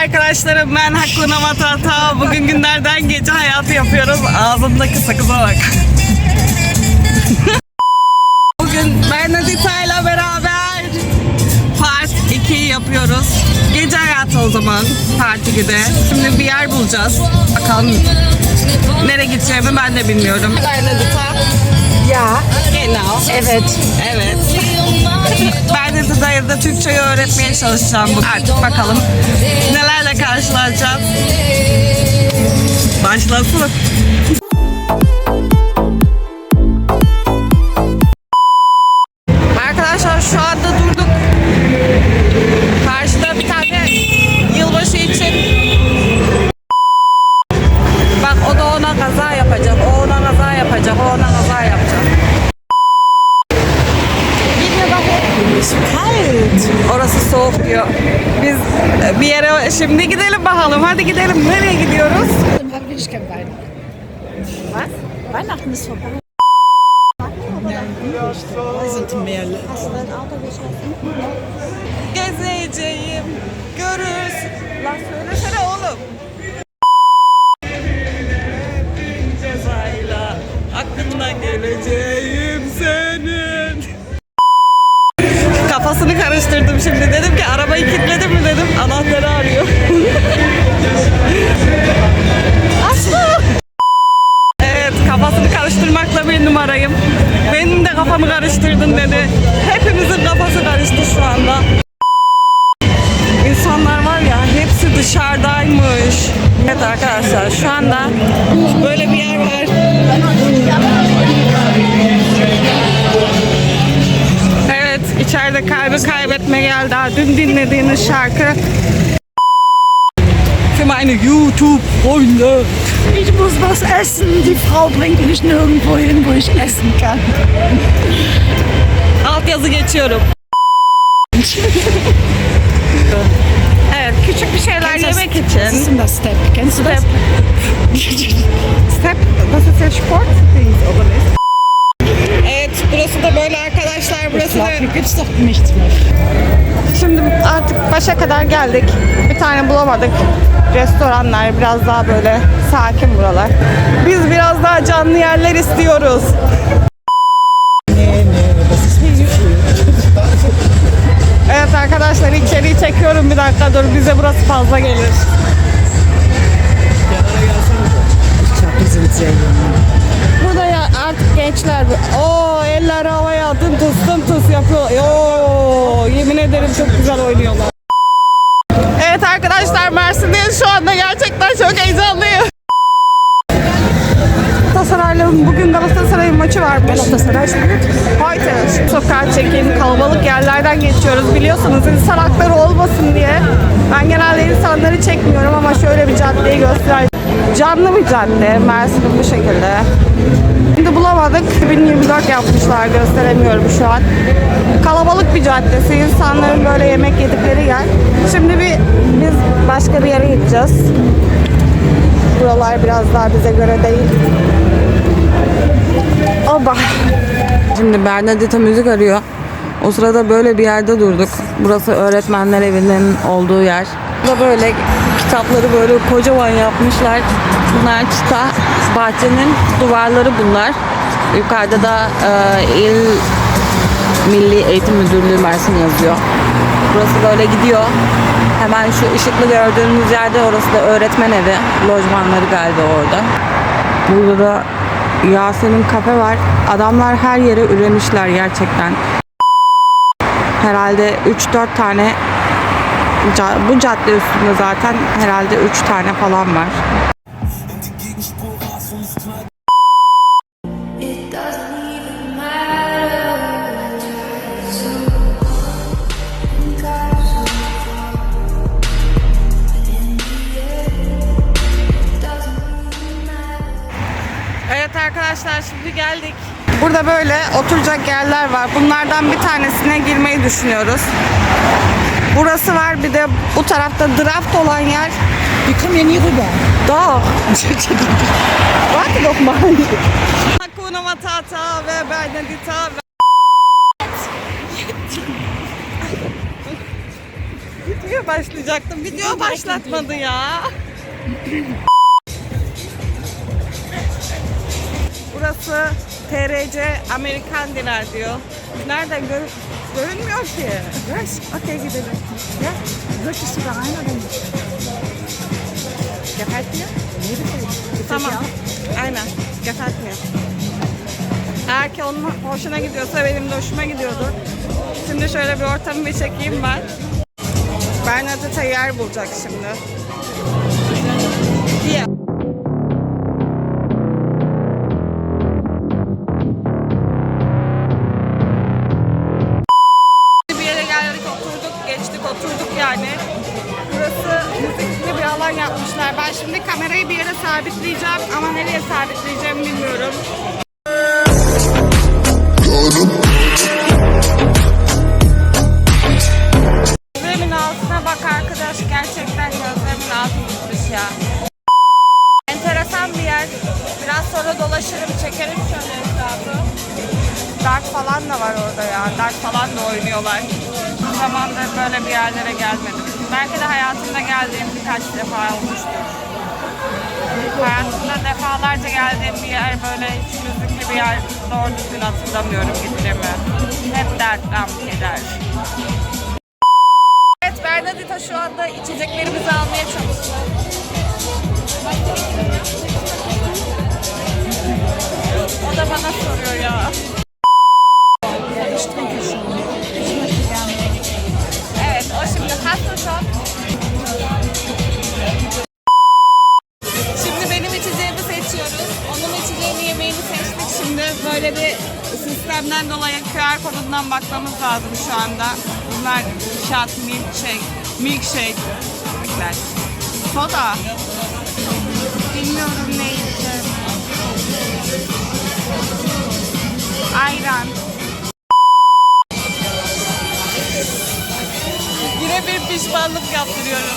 arkadaşlarım ben Hakuna Matata. Bugün günlerden gece hayatı yapıyoruz. Ağzımdaki sakıza bak. Bugün Bernadetta ile beraber Part 2 yapıyoruz. Gece hayatı o zaman Part 2'de. Şimdi bir yer bulacağız. Bakalım nereye gideceğimi ben de bilmiyorum. Bernadetta. Ja, Genau. evet. Evet. Ben de Dıda'ya da Türkçeyi öğretmeye çalışacağım. Artık bakalım nelerle karşılaşacağız. Başlasın. Weihnachten ist vorbei. Wir sind mehr Gezeceğim. Görürsün. Lan söylesene oğlum. Cezayla aklından geleceğim senin. Kafasını karıştırdım şimdi. Dedim ki arabayı kilitledim mi dedim. Anahtarı arıyor. Karıştırdın dedi. Hepimizin kafası karıştı şu anda. İnsanlar var ya hepsi dışarıdaymış. Evet arkadaşlar şu anda böyle bir yer var. Evet içeride kalbi kaybetme geldi. Dün dinlediğiniz şarkı. Für meine YouTube-Freunde. Ich muss was essen. Die Frau bringt mich nirgendwo hin, wo ich essen kann. Altyazı geçiyorum. evet küçük bir şeyler yemek Was ist denn das Step? Kennst du das? Step, was ist der Sport? Evet, Gibt's doch nichts mehr. Şimdi artık başa kadar geldik. Bir tane bulamadık. Restoranlar biraz daha böyle sakin buralar. Biz biraz daha canlı yerler istiyoruz. Evet arkadaşlar içeriği çekiyorum bir dakika dur bize burası fazla gelir. Ich glaube, die sind gençler o eller havaya dın tıs dın tıs yapıyor. Yo, yemin ederim çok güzel oynuyorlar. Evet arkadaşlar Mersin'deyiz şu anda gerçekten çok heyecanlıyım. Galatasaray'ın bugün Galatasaray'ın maçı varmış. Galatasaray spielt. Heute sokağa çekim, kalabalık yerlerden geçiyoruz. Biliyorsunuz insan hakları olmasın diye. Ben genelde insanları çekmiyorum ama şöyle bir caddeyi göster. Canlı bir cadde, Mersin'in bu şekilde. Şimdi bulamadık. 2024 yapmışlar, gösteremiyorum şu an. Kalabalık bir caddesi, insanların böyle yemek yedikleri yer. Şimdi bir biz başka bir yere gideceğiz. Buralar biraz daha bize göre değil. Oba. Şimdi Bernadetta müzik arıyor. O sırada böyle bir yerde durduk. Burası öğretmenler evinin olduğu yer. Burada böyle kitapları böyle kocaman yapmışlar. Bunlar çıta. Bahçenin duvarları bunlar. Yukarıda da e, İl Milli Eğitim Müdürlüğü Mersin yazıyor. Burası böyle gidiyor. Hemen şu ışıklı gördüğünüz yerde orası da öğretmen evi. Lojmanları galiba orada. Burada da Yasemin kafe var. Adamlar her yere üremişler gerçekten. Herhalde 3-4 tane bu cadde üstünde zaten herhalde 3 tane falan var. Arkadaşlar şimdi geldik. Burada böyle oturacak yerler var. Bunlardan bir tanesine girmeyi düşünüyoruz. Burası var bir de bu tarafta draft olan yer. Wir kommen hier nie rüber. Doch. Warte doch mal. Hakuna Matata ve Bernadetta ve Video başlayacaktım. Video başlatmadı ya. Burası TRC Amerikan Diner diyor. Nereden gör görünmüyor ki. Yes, okey gidelim. Du da rein oder nicht? Gefällt dir? Nee, gefällt. Tamam. Aynen. Gefällt mir. Eğer ki onun hoşuna gidiyorsa benim de hoşuma gidiyordu. Şimdi şöyle bir ortamı bir çekeyim ben. Bernadette yer bulacak şimdi. Böyle bir yerlere gelmedim. Belki de hayatımda geldiğim birkaç defa olmuştur. Hayatımda defalarca geldiğim bir yer böyle hiç müzikli bir yer doğru düzgün hatırlamıyorum gittiğimi. Hep dertlem keder. Evet Bernadetta şu anda içeceklerimizi almaya çalışıyor. Lazım şu anda. Bunlar shot milkshake, milkshake. Milkshake. Soda. Bilmiyorum neydi. Ayran. Yine bir pişmanlık yaptırıyorum.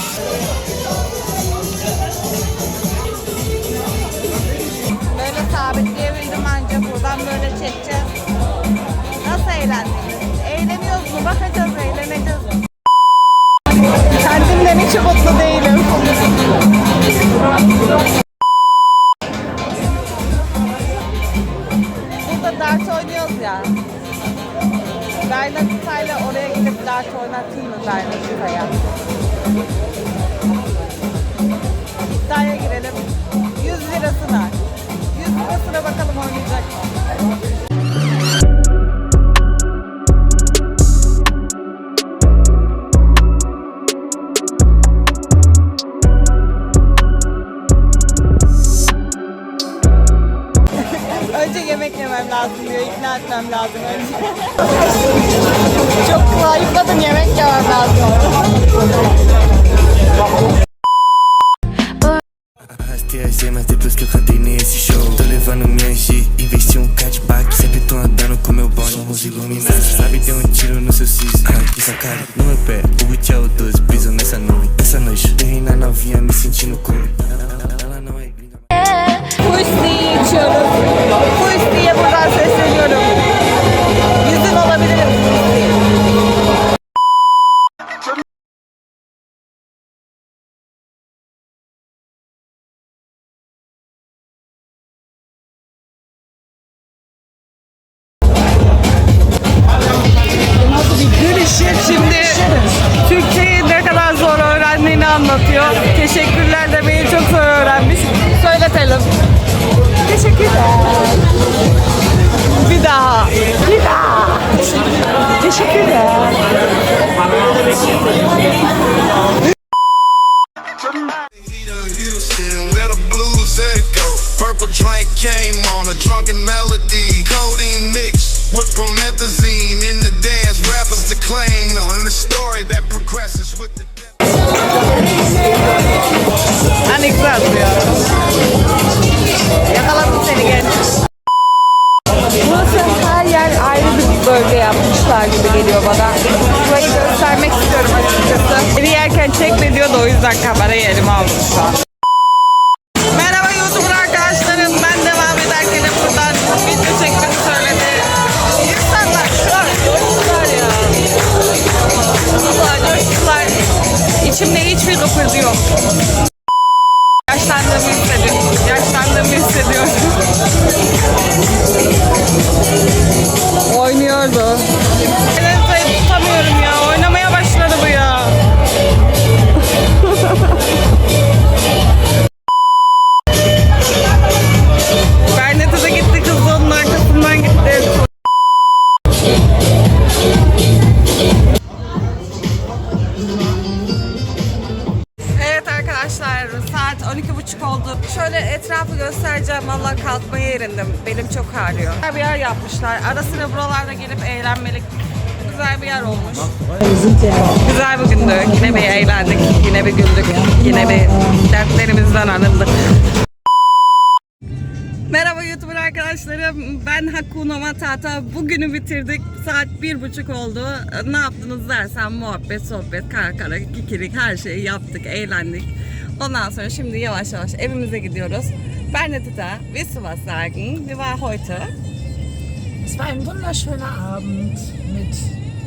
Böyle sabitleyebildim ancak buradan böyle çekeceğiz. Nasıl eğlendiniz? Eğleniyoruz mu? Bakacağız, eğleneceğiz. Kendimden hiç mutlu değilim. Burada dart oynuyoruz ya. Bernadette'yle oraya gidip dart oynatayım mı Bernadette'ye? İddiaya girelim. 100 lirasına. 100 lirasına bakalım oynayacak mı? Önce yemek yemem lazım diyor. İkna etmem lazım önce. Çok yemek yemem lazım. Depois que eu cantei nesse show. Tô levando minha G, investi um catback. Sempre tô andando com meu bonde. Somos iluminados. Sabe, deu um tiro no seu siso. Ah, Essa cara no meu pé. O boot é o 12, brisa nessa nuvem. Essa noite, derrei na novinha, me sentindo como. Şimdi Türkçeyi ne kadar zor öğrendiğini anlatıyor. Teşekkürler demeyi çok zor öğrenmiş. Söyletelim. Teşekkürler. Bir daha. Bir daha. Teşekkürler. Purple drink came on, a drunken melody. Codeine mix with promethazine in the dance. Rappers declaim on the story that progresses with the kıpır erindim. Belim çok ağrıyor. Güzel bir yer yapmışlar. Ara sıra buralarda gelip eğlenmelik güzel bir yer olmuş. Güzel bir gündü. Yine bir eğlendik. Yine bir güldük. Yine bir dertlerimizden arındık. Merhaba YouTuber arkadaşlarım. Ben Hakuna Matata. Bugünü bitirdik. Saat bir buçuk oldu. Ne yaptınız dersen muhabbet, sohbet, kara kara, kikirik her şeyi yaptık, eğlendik. Ondan sonra şimdi yavaş yavaş evimize gidiyoruz. Bernadette, willst du was sagen? Wie war heute? Es war ein wunderschöner Abend mit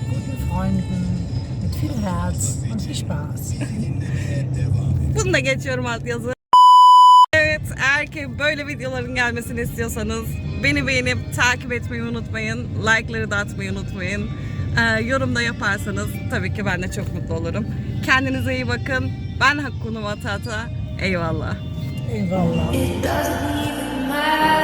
guten Freunden, mit viel Herz und viel Spaß. Bunu da geçiyorum alt yazı. Evet, eğer ki böyle videoların gelmesini istiyorsanız beni beğenip takip etmeyi unutmayın. Like'ları da atmayı unutmayın. Ee, yorum da yaparsanız tabii ki ben de çok mutlu olurum. Kendinize iyi bakın. Ben Hakkunu Matata. Eyvallah. Eyvallah. It doesn't even matter.